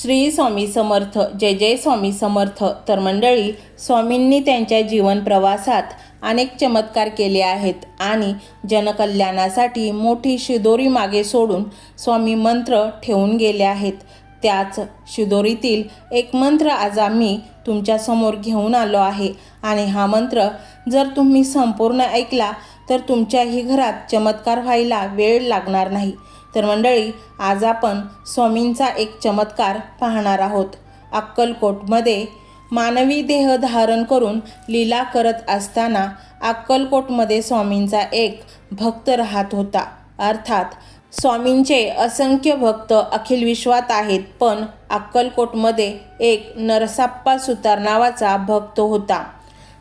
श्री स्वामी समर्थ जय जय स्वामी समर्थ. तर मंडळी स्वामींनी त्यांच्या जीवन प्रवासात अनेक चमत्कार केले आहेत आणि जनकल्याणासाठी मोठी शिदोरी मागे सोडून स्वामी मंत्र ठेवून गेले आहेत. त्याच शिदोरीतील एक मंत्र आज आम्ही तुमच्यासमोर घेऊन आलो आहे आणि हा मंत्र जर तुम्ही संपूर्ण ऐकला तर तुमच्याही घरात चमत्कार व्हायला वेळ लागणार नाही. तर मंडळी आज आपण स्वामींचा एक चमत्कार पाहणार आहोत. अक्कलकोटमध्ये मानवी देह धारण करून लीला करत असताना अक्कलकोटमध्ये स्वामींचा एक भक्त राहत होता. अर्थात स्वामींचे असंख्य भक्त अखिल विश्वात आहेत पण अक्कलकोटमध्ये एक नरसाप्पा सुतार नावाचा भक्त होता.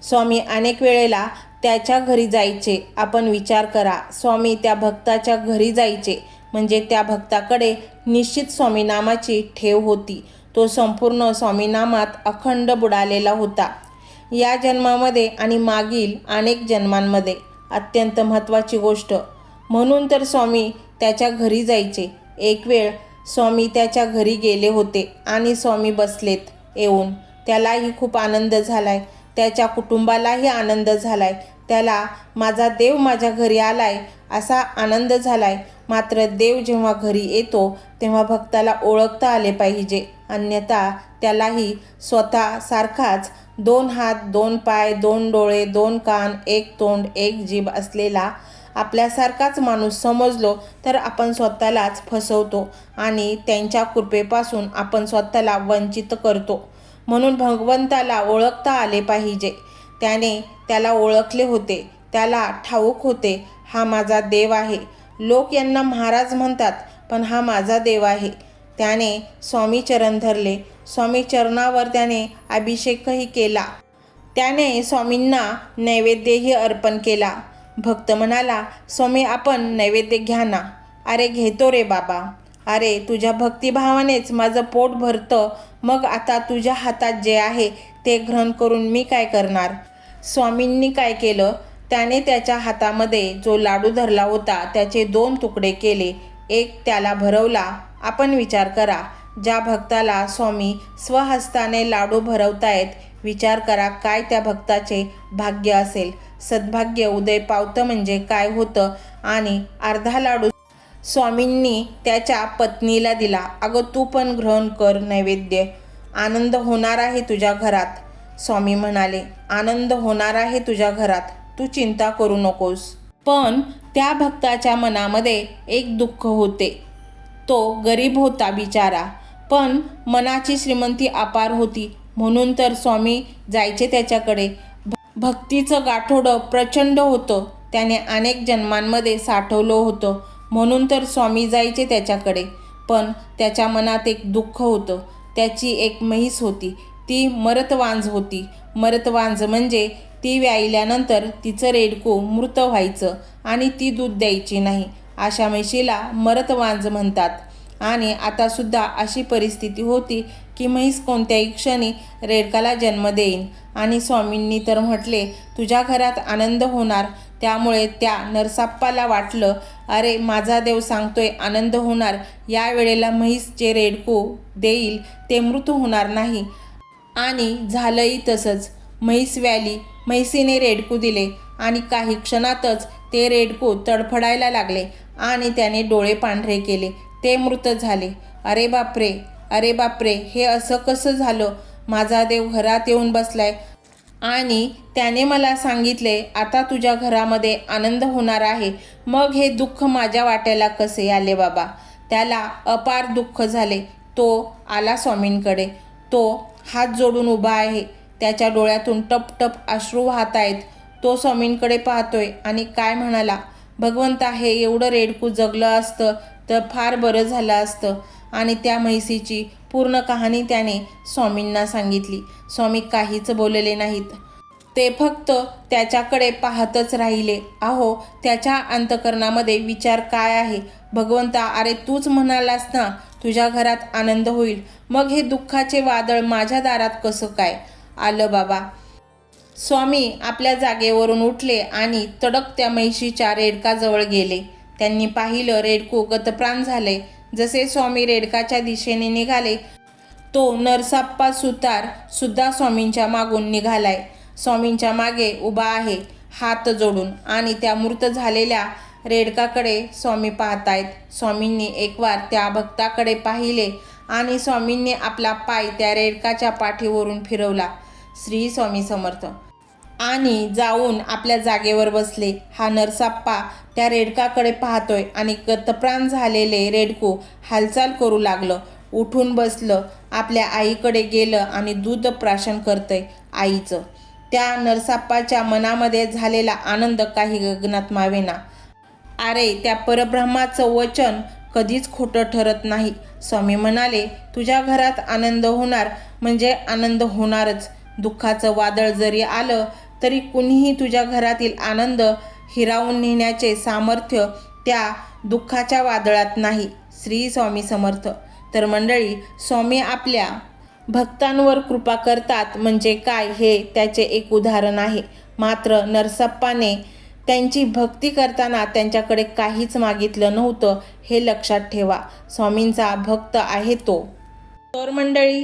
स्वामी अनेक वेळेला त्याच्या घरी जायचे. आपण विचार करा स्वामी त्या भक्ताच्या घरी जायचे. म्हणजे त्या भक्ताकडे निश्चित स्वामीनामाची ठेव होती. तो संपूर्ण स्वामीनामात अखंड बुडालेला होता. या जन्मामध्ये आणि मागील अनेक जन्मांमध्ये अत्यंत महत्त्वाची गोष्ट. म्हणून तर स्वामी त्याच्या घरी जायचे. एक वेळ स्वामी त्याच्या घरी गेले होते आणि स्वामी बसलेत येऊन. त्यालाही खूप आनंद झालाय. त्याच्या कुटुंबालाही आनंद झालाय. त्याला माझा देव माझ्या घरी आलाय असा आनंद झालाय. मात्र देव जेव्हा घरी येतो तेव्हा भक्ताला ओळखता आले पाहिजे. अन्यथा त्यालाही स्वतः सारखाच दोन हात दोन पाय दोन डोळे दोन कान एक तोंड एक जीभ असलेला आपल्यासारखाच माणूस समजलो तर आपण स्वतःलाच फसवतो आणि त्यांच्या कृपेपासून आपण स्वतःला वंचित करतो. म्हणून भगवंताला ओळखता आले पाहिजे. त्याने त्याला ओळखले होते. त्याला ठाऊक होते हा माझा देव आहे. लोक यांना महाराज म्हणतात पण हा माझा देव आहे. त्याने स्वामी चरण धरले. स्वामी चरणावर त्याने अभिषेकही केला. त्याने स्वामींना नैवेद्यही अर्पण केला. भक्त म्हणाला स्वामी आपण नैवेद्य घ्या ना. अरे घेतो रे बाबा. अरे तुझ्या भक्तिभावानेच माझं पोट भरतं. मग आता तुझ्या हातात जे आहे ते ग्रहण करून मी काय करणार? स्वामींनी काय केलं? त्याने त्याच्या हातामध्ये जो लाडू धरला होता त्याचे दोन तुकडे केले. एक त्याला भरवला. आपण विचार करा. ज्या भक्ताला स्वामी स्वहस्ताने लाडू भरवतायत विचार करा काय त्या भक्ताचे भाग्य असेल. सद्भाग्य उदय पावतं म्हणजे काय होतं? आणि अर्धा लाडू स्वामींनी त्याच्या पत्नीला दिला अगं तू पण ग्रहण कर नैवेद्य. आनंद होणार आहे तुझ्या घरात. स्वामी म्हणाले आनंद होणार आहे तुझ्या घरात. तू चिंता करू नकोस. पण त्या भक्ताच्या मनामध्ये एक दुःख होते. तो गरीब होता बिचारा पण मनाची श्रीमंती अपार होती. म्हणून तर स्वामी जायचे त्याच्याकडे. भक्तीचं गाठोडं प्रचंड होतं. त्याने अनेक जन्मांमध्ये साठवलं होतं. म्हणून तर स्वामी जायचे त्याच्याकडे. पण त्याच्या मनात एक दुःख होतं. त्याची एक म्हैस होती. ती मरतवांज होती. मरतवांज म्हणजे ती व्याईल्यानंतर तिचं रेडको मृत व्हायचं आणि ती दूध द्यायची नाही अशा म्हशीला मरतवांज म्हणतात. आणि आतासुद्धा अशी परिस्थिती होती की म्हैस कोणत्याही क्षणी रेडकाला जन्म देईन. आणि स्वामींनी तर म्हटले तुझ्या घरात आनंद होणार. त्यामुळे त्या नरसाप्पाला वाटलं अरे माझा देव सांगतोय आनंद होणार. या वेळेला म्हैस जे रेडकू देईल ते मृत होणार नाही. आणि झालंही तसंच. म्हैस व्याली म्हैसीने रेडकू दिले आणि काही क्षणातच ते रेडकू तडफडायला लागले आणि त्याने डोळे पांढरे केले. ते मृत झाले. अरे बापरे अरे बापरे हे असं कसं झालं? माझा देव घरात येऊन बसलाय. आणि त्याने मला सांगितले आता तुझ्या घरामध्ये आनंद होणार आहे. मग हे दुःख माझ्या वाट्याला कसे आले बाबा? त्याला अपार दुःख झाले. तो आला स्वामींकडे. तो हात जोडून उभा आहे. त्याच्या डोळ्यातून टप टप अश्रू वाहत आहेत. तो स्वामींकडे पाहतोय आणि काय म्हणाला भगवंता हे एवढं रेडकू जगलं असतं तर फार बरं झालं असतं. आणि त्या म्हैसीची पूर्ण कहाणी त्याने स्वामींना सांगितली. स्वामी काहीच बोलले नाहीत. ते फक्त त्याच्याकडे पाहतच राहिले. अहो त्याच्या अंतकरणामध्ये विचार काय आहे? भगवंता अरे तूच म्हणालास ना तुझ्या घरात आनंद होईल. मग हे दुःखाचे वादळ माझ्या दारात कसं काय? आलं बाबा. स्वामी आपल्या जागेवरून उठले आणि तडक त्या म्हैशीच्या रेडकाजवळ गेले. त्यांनी पाहिलं रेडकू गतप्राण झाले जसे स्वामी रेडकाच्या दिशेने निघाले तो नरसाप्पा सुतार सुद्धा स्वामींच्या मागून निघालाय. स्वामींच्या मागे उभा आहे हात जोडून आणि त्या मृत झालेल्या रेडकाकडे स्वामी पाहतायत. स्वामींनी एकवार त्या भक्ताकडे पाहिले आणि स्वामींनी आपला पाय त्या रेडकाच्या पाठीवरून फिरवला. श्री स्वामी समर्थ. आणि जाऊन आपल्या जागेवर बसले. हा नरसाप्पा त्या रेडकाकडे पाहतोय आणि गतप्राण झालेले रेडकू हालचाल करू लागलं. उठून बसलं. आपल्या आईकडे गेलं आणि दूध प्राशन करतंय आईचं. त्या नरसाप्पाच्या मनामध्ये झालेला आनंद काही गगनात मावेना. अरे त्या परब्रह्माचं वचन कधीच खोटं ठरत नाही. स्वामी म्हणाले तुझ्या घरात आनंद होणार म्हणजे आनंद होणारच. दुःखाचं वादळ जरी आलं तरी कुणीही तुझ्या घरातील आनंद हिरावून नेण्याचे सामर्थ्य त्या दुःखाच्या वादळात नाही श्री स्वामी समर्थ. तर मंडळी स्वामी आपल्या भक्तांवर कृपा करतात म्हणजे काय हे त्याचे एक उदाहरण आहे. मात्र नरसप्पाने त्यांची भक्ती करताना त्यांच्याकडे काहीच मागितलं नव्हतं हे लक्षात ठेवा. स्वामींचा भक्त आहे तो. तर मंडळी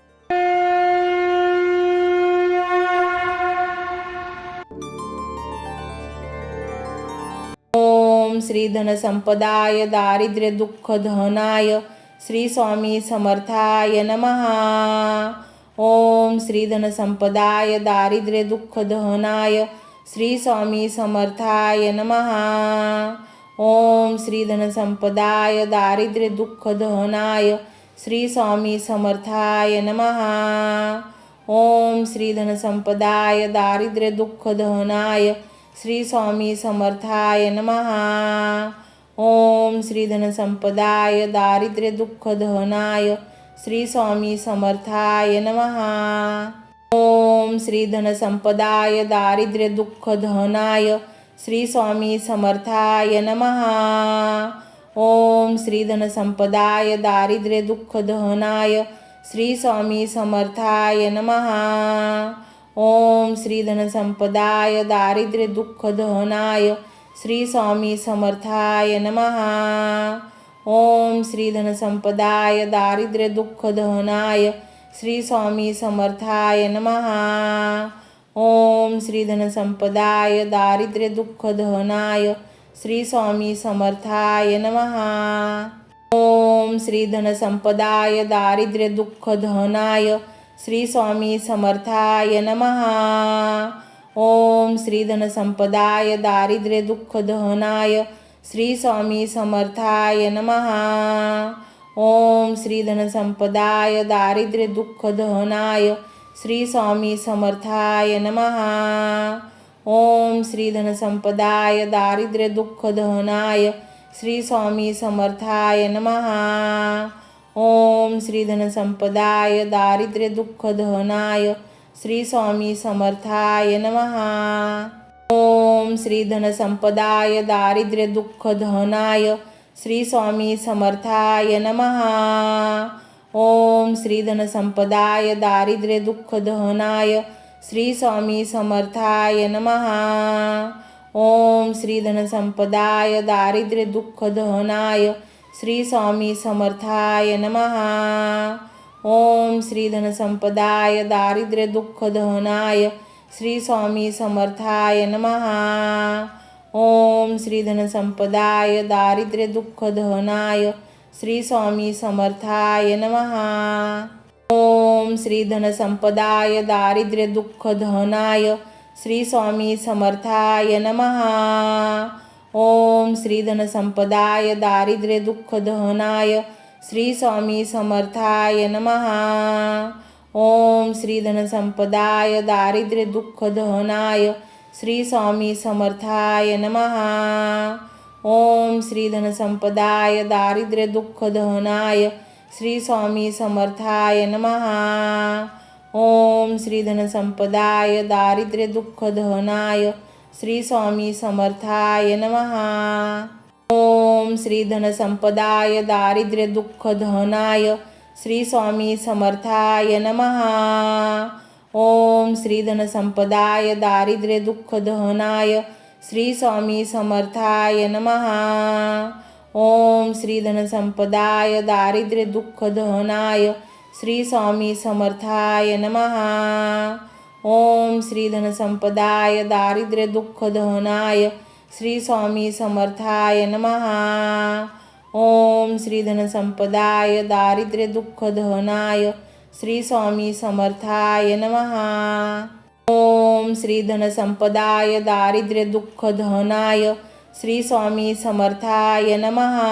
ओम श्री धनसंपदाय दारिद्र्य दुःख धनाय श्री स्वामी समर्थाय नमहा ओम श्री धनसंपदाय दारिद्र्य दुःख दहनाय श्री स्वामी समर्थाय नमहा ओम श्री धनसंपदाय दारिद्र्य दुःख दहनाय श्री स्वामी समर्थाय नमहा ओम श्री धनसंपदाय दारिद्र्य दुःख दहनाय श्री स्वामी समर्थाय नमहा ओम श्री धनसंपदाय दारिद्र्य दुःख दहनाय श्री स्वामी समर्थाय नमहा ओम श्री धनसंपदाय दारिद्र्य दुःख दहनाय श्री स्वामी समर्थाय नमहा ओम श्री धनसंपदाय दारिद्र्य दुःख दहनाय श्री स्वामी समर्थाय नमहा ओम श्री धनसंपदाय दारिद्र्य दुःख दहनाय श्री स्वामी समर्थाय नमहा ओम श्री धनसंपदाय दारिद्र्य दुःख दहनाय श्री स्वामी समर्थाय नमहा ओम श्री धनसंपदाय दारिद्र्य दुःख दहनाय श्री स्वामी समर्थाय नमहा ओम श्री धनसंपदाय दारिद्र्य दुःख दहनाय श्री स्वामी समर्थाय नमहा ओम श्री धनसंपदाय दारिद्र्य दुःख दहनाय श्री स्वामी समर्थाय नमहा ओम श्री धनसंपदाय दारिद्र्य दुःख दहनाय श्री स्वामी समर्थाय नमहा ओम श्री धनसंपदाय दारिद्र्य दुःख दहनाय श्री स्वामी समर्थाय नमहा ओम श्री धनसंपदाय दारिद्र्य दुःख दहनाय श्री स्वामी समर्थाय नमहा ओम श्री धनसंपदाय दारिद्र्य दुःख दहनाय श्री स्वामी समर्थाय नमहा ओम श्री धनसंपदाय दारिद्र्य दुःख दहनाय श्री स्वामी समर्थाय नमहा ओम श्री धनसंपदाय दारिद्र्य दुःख दहनाय श्री स्वामी समर्थाय नमहा ओम श्री धनसंपदाय दारिद्र्य दुःख दहनाय श्री स्वामी समर्थाय नमहा ओम श्री धनसंपदाय दारिद्र्य दुःख दहनाय श्री स्वामी समर्थाय नमहा ओम श्री धनसंपदाय दारिद्र्य दुःख दहनाय श्री स्वामी समर्थाय नमहा ओम श्री धनसंपदाय दारिद्र्य दुःख दहनाय श्री स्वामी समर्थाय नमहा ओम श्री धनसंपदाय दारिद्र्य दुःख दहनाय श्री स्वामी समर्थाय नमहा ओम श्री धनसंपदाय दारिद्र्य दुःख दहनाय श्री स्वामी समर्थाय नमहा ओम श्री धनसंपदाय दारिद्र्य दुःख दहनाय श्री स्वामी समर्थाय नमहा ओम श्री धनसंपदाय दारिद्र्य दुःख धनाय श्री स्वामी समर्थाय नमहा ओम श्री धनसंपदाय दारिद्र्य दुःख दहनाय श्री स्वामी समर्थाय नमहा ओम श्री धनसंपदाय दारिद्र्य दुःख दहनाय श्री स्वामी समर्थाय नमहा ओम श्री धनसंपदाय दारिद्र्य दुःख दहनाय श्री स्वामी समर्थाय नमहा ओम श्री धनसंपदाय दारिद्र्य दुःख दहनाय श्री स्वामी समर्थाय नमहा ओम श्री धनसंपदाय दारिद्र्य दुःख दहनाय श्री स्वामी समर्थाय नमहा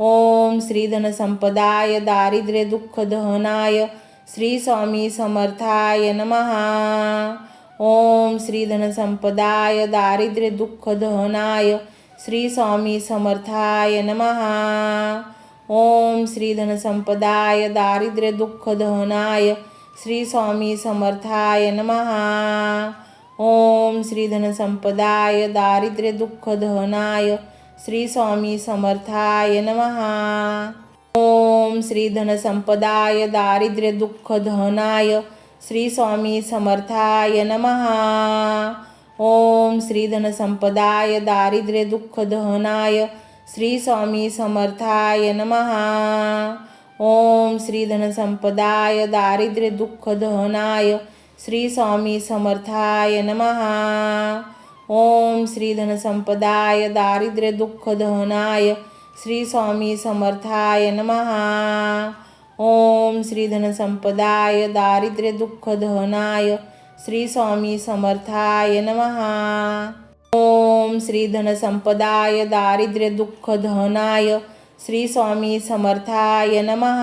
ओम श्री धनसंपदाय दारिद्र्य दुःख दहनाय श्री स्वामी समर्थाय नमहा ओम श्री धनसंपदाय दारिद्र्य दुःख दहनाय श्री स्वामी समर्थाय नमहा ओम श्री धनसंपदाय दारिद्र्य दुःख दहनाय श्री स्वामी समर्थाय नमहा ओम श्री धनसंपदाय दारिद्र्य दुःख दहनाय श्री स्वामी समर्थाय नमहा ओम श्री धनसंपदाय दारिद्र्य दुःख धनाय श्री स्वामी समर्थाय नमहा ओम श्री धनसंपदाय दारिद्र्य दुःख दहनाय श्री स्वामी समर्थाय नमहा ओम श्री धनसंपदाय दारिद्र्य दुःख दहनाय श्री स्वामी समर्थाय नमहा ओम श्री धनसंपदाय दारिद्र्य दुःख दहनाय श्री स्वामी समर्थाय नमः. ओम श्री धनसंपदाय दारिद्र्य दुःख दहनाय श्री स्वामी समर्थाय नमः. ओम श्री धनसंपदाय दारिद्र्य दुःख दहनाय श्री स्वामी समर्थाय नमः.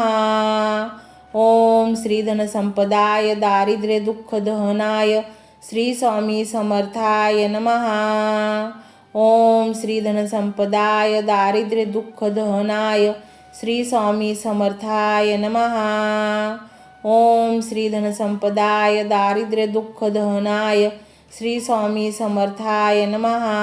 ओम श्री धनसंपदाय दारिद्र्य दुःख दहनाय श्री स्वामी समर्थाय नमः. ओम श्री धनसंपदाय दारिद्र्य दुःख दहनाय श्री स्वामी समर्थाय नमहा ओम श्री धनसंपदाय दारिद्र्य दुःख दहनाय श्री स्वामी समर्थाय नमहा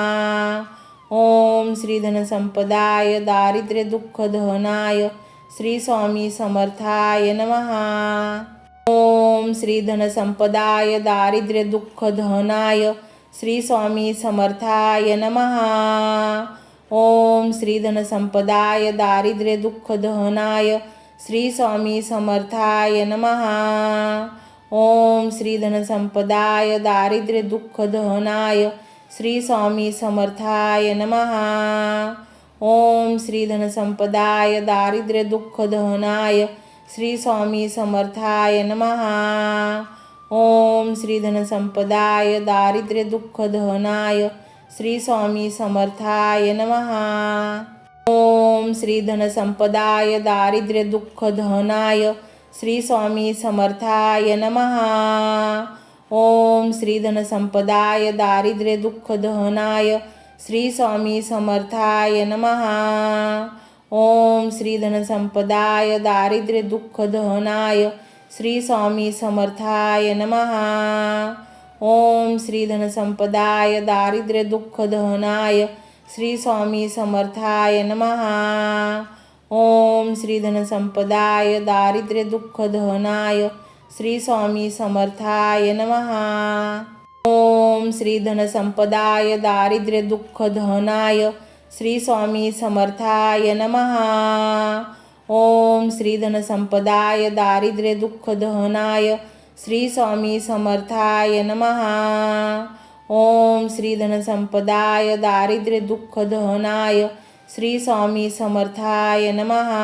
ओम श्री धनसंपदाय दारिद्र्य दुःख दहनाय श्री स्वामी समर्थाय नमहा ओम श्री धनसंपदाय दारिद्र्य दुःख दहनाय श्री स्वामी समर्थाय नमहा ओम श्री धनसंपदाय दारिद्र्य दुःख दहनाय श्री स्वामी समर्थाय नमहा ओम श्री धनसंपदाय दारिद्र्य दुःख दहनाय श्री स्वामी समर्थाय नमहा ओम श्री धनसंपदाय दारिद्र्य दुःख दहनाय श्री स्वामी समर्थाय नमहा ओम श्री धनसंपदाय दारिद्र्य दुःख दहनाय श्री स्वामी समर्थाय नमहा ओम श्री धनसंपदाय दारिद्र्य दुःख दहनाय श्री स्वामी समर्थाय नमहा ओम श्री धनसंपदाय दारिद्र्य दुःख दहनाय श्री स्वामी समर्थाय नमहा ओम श्री धनसंपदाय दारिद्र्य दुःख दहनाय श्री स्वामी समर्थाय नमहा ओम श्री धनसंपदाय दारिद्र्य दुःख दहनाय श्री स्वामी समर्थाय नमहा ओम श्री धनसंपदाय दारिद्र्य दुःख दहनाय श्री स्वामी समर्थाय नमहा ओम श्री धनसंपदाय दारिद्र्य दुःख दहनाय श्री स्वामी समर्थाय नमहा ओम श्री धनसंपदाय दारिद्र्य दुःख दहनाय श्री स्वामी समर्थाय नमहा ओम श्री धनसंपदाय दारिद्र्य दुःख दहनाय श्री स्वामी समर्थाय नमहा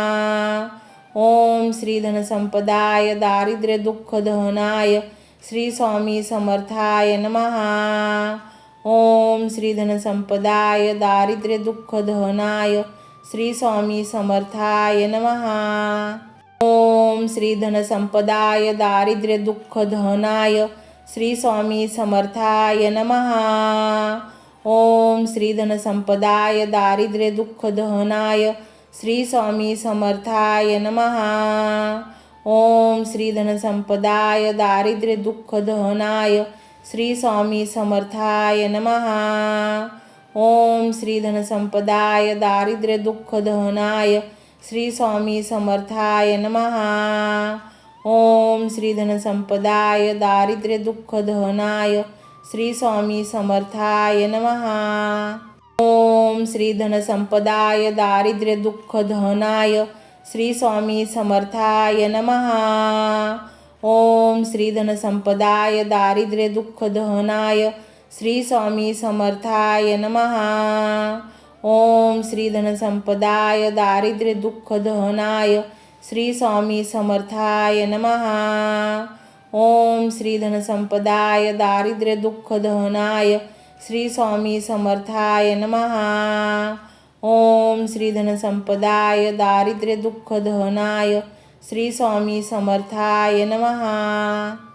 ओम श्री धनसंपदाय दारिद्र्य दुःख दहनाय श्री स्वामी समर्थाय नमहा ओम श्री धनसंपदाय दारिद्र्य दुःख दहनाय श्री स्वामी समर्थाय नमहा ओम श्री धनसंपदाय दारिद्र्य दुःख धनाय श्री स्वामी समर्थाय नमहा ओम श्री धनसंपदाय दारिद्र्य दुःख दहनाय श्री स्वामी समर्थाय नमहा ओम श्री धनसंपदाय दारिद्र्य दुःख दहनाय श्री स्वामी समर्थाय नमहा ओम श्री धनसंपदाय दारिद्र्य दुःख दहनाय श्री स्वामी समर्थाय नमहा ओम श्री धनसंपदाय दारिद्र्य दुःख दहनाय श्री स्वामी समर्थाय नमहा ओम श्री धनसंपदाय दारिद्र्य दुःख दहनाय श्री स्वामी समर्थाय नमहा ओम श्री धनसंपदाय दारिद्र्य दुःख दहनाय श्री स्वामी समर्थाय नमहा ओम श्री धनसंपदाय दारिद्र्य दुःख दहनाय श्री स्वामी समर्थाय नमहा ओम श्री धनसंपदाय दारिद्र्य दुःख दहनाय श्री स्वामी समर्थाय नमहा ओम श्री धनसंपदाय दारिद्र्य दुःख दहनाय श्री स्वामी समर्थाय नमहा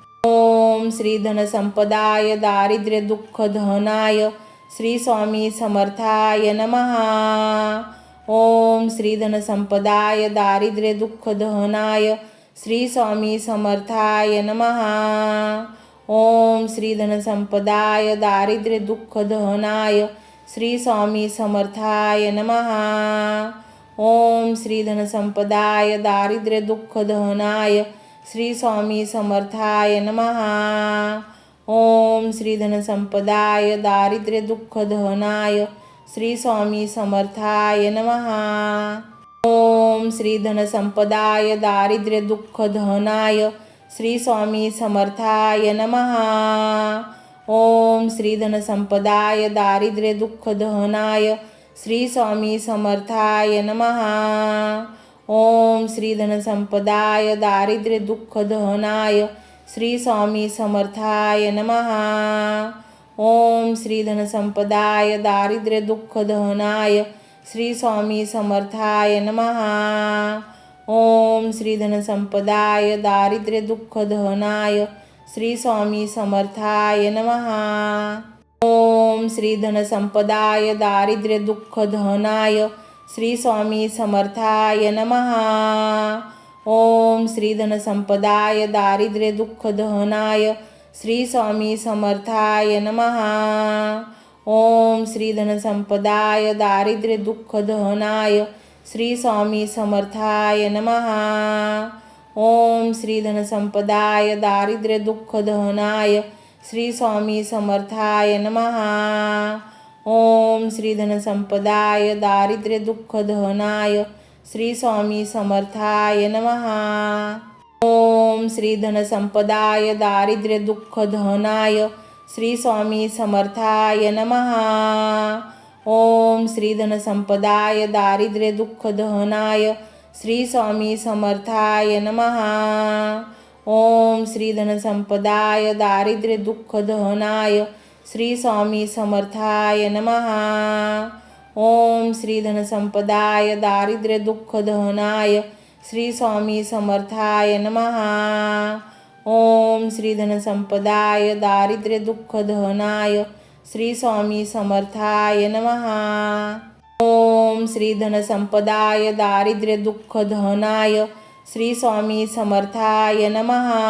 ओम श्री धनसंपदाय दारिद्र्य दुःख धनाय श्री स्वामी समर्थाय नमहा ओम श्री धनसंपदाय दारिद्र्य दुःख दहनाय श्री स्वामी समर्थाय नमहा ओम श्री धनसंपदाय दारिद्र्य दुःख दहनाय श्री स्वामी समर्थाय नमहा ओम श्री धनसंपदाय दारिद्र्य दुःख दहनाय श्री स्वामी समर्थाय नमहा ओम श्री धनसंपदाय दारिद्र्य दुःख दहनाय श्री स्वामी समर्थाय नमहा ओम श्री धनसंपदाय दारिद्र्य दुःख दहनाय श्री स्वामी समर्थाय नमहा ओम श्री धनसंपदाय दारिद्र्य दुःख दहनाय श्री स्वामी समर्थाय नमहा ओम श्री धनसंपदाय दारिद्र्य दुःख दहनाय श्री स्वामी समर्थाय नमहा ओम श्री धनसंपदाय दारिद्र्य दुःख दहनाय श्री स्वामी समर्थाय नमहा ओम श्री धनसंपदाय दारिद्र्य दुःख दहनाय श्री स्वामी समर्थाय नमहा ओम श्री धनसंपदाय दारिद्र्य दुःख दहनाय श्री स्वामी समर्थाय नमहा ओम श्री धनसंपदाय दारिद्र्य दुःख दहनाय श्री स्वामी समर्थाय नमहा ओम श्री धनसंपदाय दारिद्र्य दुःख दहनाय श्री स्वामी समर्थाय नमहा ओम श्री धनसंपदाय दारिद्र्य दुःख दहनाय श्री स्वामी समर्थाय नमहा ओम श्री धनसंपदाय दारिद्र्य दुःख दहनाय श्री स्वामी समर्थाय नमहा ओम श्री धनसंपदाय दारिद्र्य दुःख दहनाय श्री स्वामी समर्थाय नमहा ओम श्री धनसंपदाय दारिद्र्य दुःख दहनाय श्री स्वामी समर्थाय नमहा ओम श्री धनसंपदाय दारिद्र्य दुःख दहनाय श्री स्वामी समर्थाय नमहा ओम श्री धनसंपदाय दारिद्र्य दुःख दहनाय श्री स्वामी समर्थाय नमहा ओम श्री धनसंपदाय दारिद्र्य दुःख दहनाय श्री स्वामी समर्थाय नमहा ओम श्री धनसंपदाय दारिद्र्य दुःख दहनाय श्री स्वामी समर्थाय नमहा